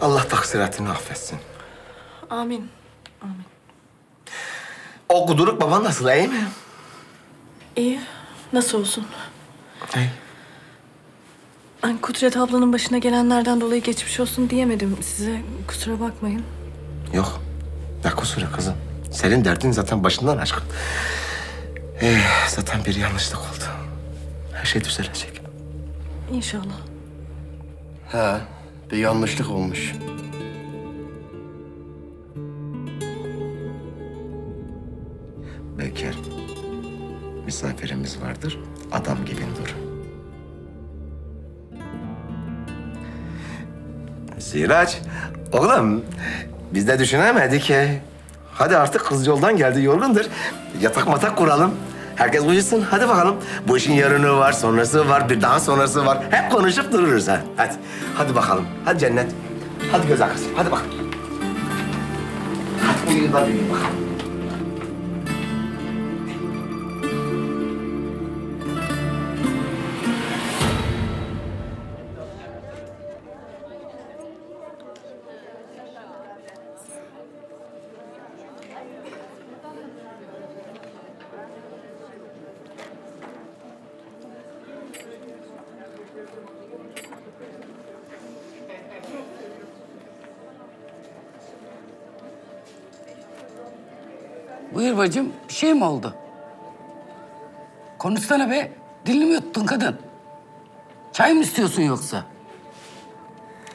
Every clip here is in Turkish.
Allah taksiratını affetsin. Amin. O kuduruk baban nasıl iyi mi? İyi. Nasıl olsun? İyi. Ben Kudret ablanın başına gelenlerden dolayı geçmiş olsun diyemedim size. Kusura bakmayın. Yok. Ne kusuru kızım? Senin derdin zaten başından aşkın. Ee, zaten bir yanlışlık oldu. Her şey düzelecek. İnşallah. He, bir yanlışlık olmuş. Bekir. Misafirimiz vardır. Adam gibi dur. Siraç, oğlum biz de düşünemedik ki. Hadi artık kız yoldan geldi, yorgundur. Yatak matak kuralım. Herkes uyusun, hadi bakalım. Bu işin yarını var, sonrası var, bir daha sonrası var. Hep konuşup dururuz ha. Hadi, hadi bakalım. Hadi cennet. Hadi göz arkası, hadi bak. Hadi uyuyun da uyuyun bakalım. Buyur bacım, bir şey mi oldu? Konuşsana be, dilini mi yuttun kadın? Çay mı istiyorsun yoksa?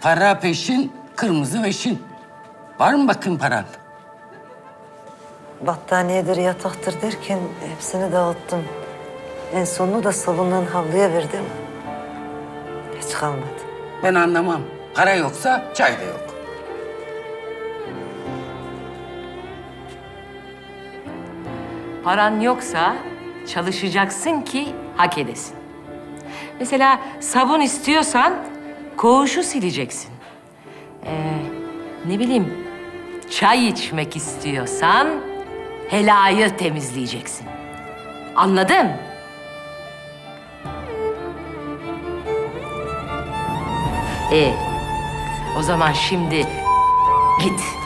Para peşin, kırmızı veşin. Var mı bakın paran? Battaniyedir, yataktır derken hepsini dağıttım. En sonunu da salondan havluya verdim. Hiç kalmadı. Ben anlamam. Para yoksa çay da yok. Paran yoksa çalışacaksın ki hak edesin. Mesela sabun istiyorsan koğuşu sileceksin. Ee, ne bileyim çay içmek istiyorsan helayı temizleyeceksin. Anladın? E, o zaman şimdi git.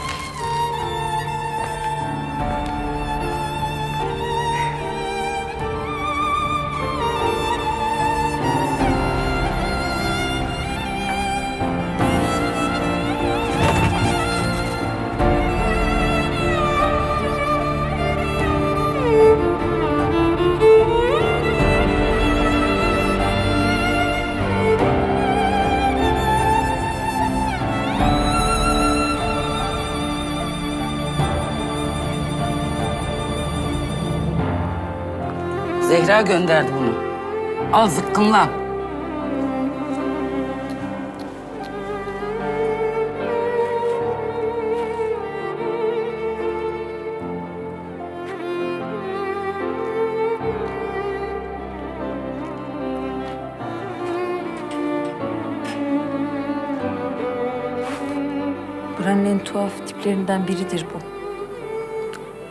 Zehra gönderdi bunu. Al zıkkımlan. Buranın tuhaf tiplerinden biridir bu.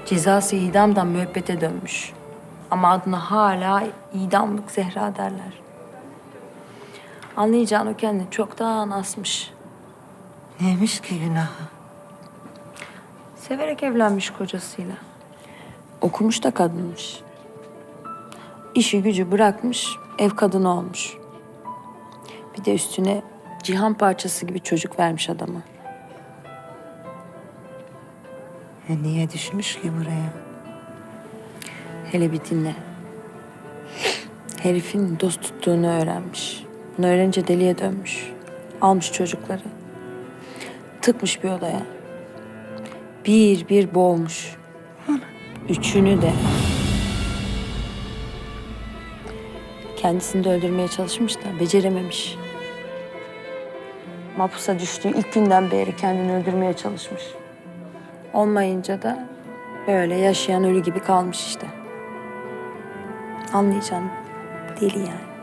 Cezası idamdan müebbete dönmüş. Ama adına hala idamlık Zehra derler. Anlayacağın o kendini çoktan asmış. Neymiş ki günahı? Severek evlenmiş kocasıyla. Okumuş da kadınmış. İşi gücü bırakmış, ev kadını olmuş. Bir de üstüne cihan parçası gibi çocuk vermiş adama. E niye düşmüş ki buraya? Hele bir dinle. Herifin dost tuttuğunu öğrenmiş. Bunu öğrenince deliye dönmüş. Almış çocukları. Tıkmış bir odaya. Bir bir boğmuş. Üçünü de. Kendisini de öldürmeye çalışmış da becerememiş. Mapusa düştüğü ilk günden beri kendini öldürmeye çalışmış. Olmayınca da böyle yaşayan ölü gibi kalmış işte. Anlayacaksın. Deli yani.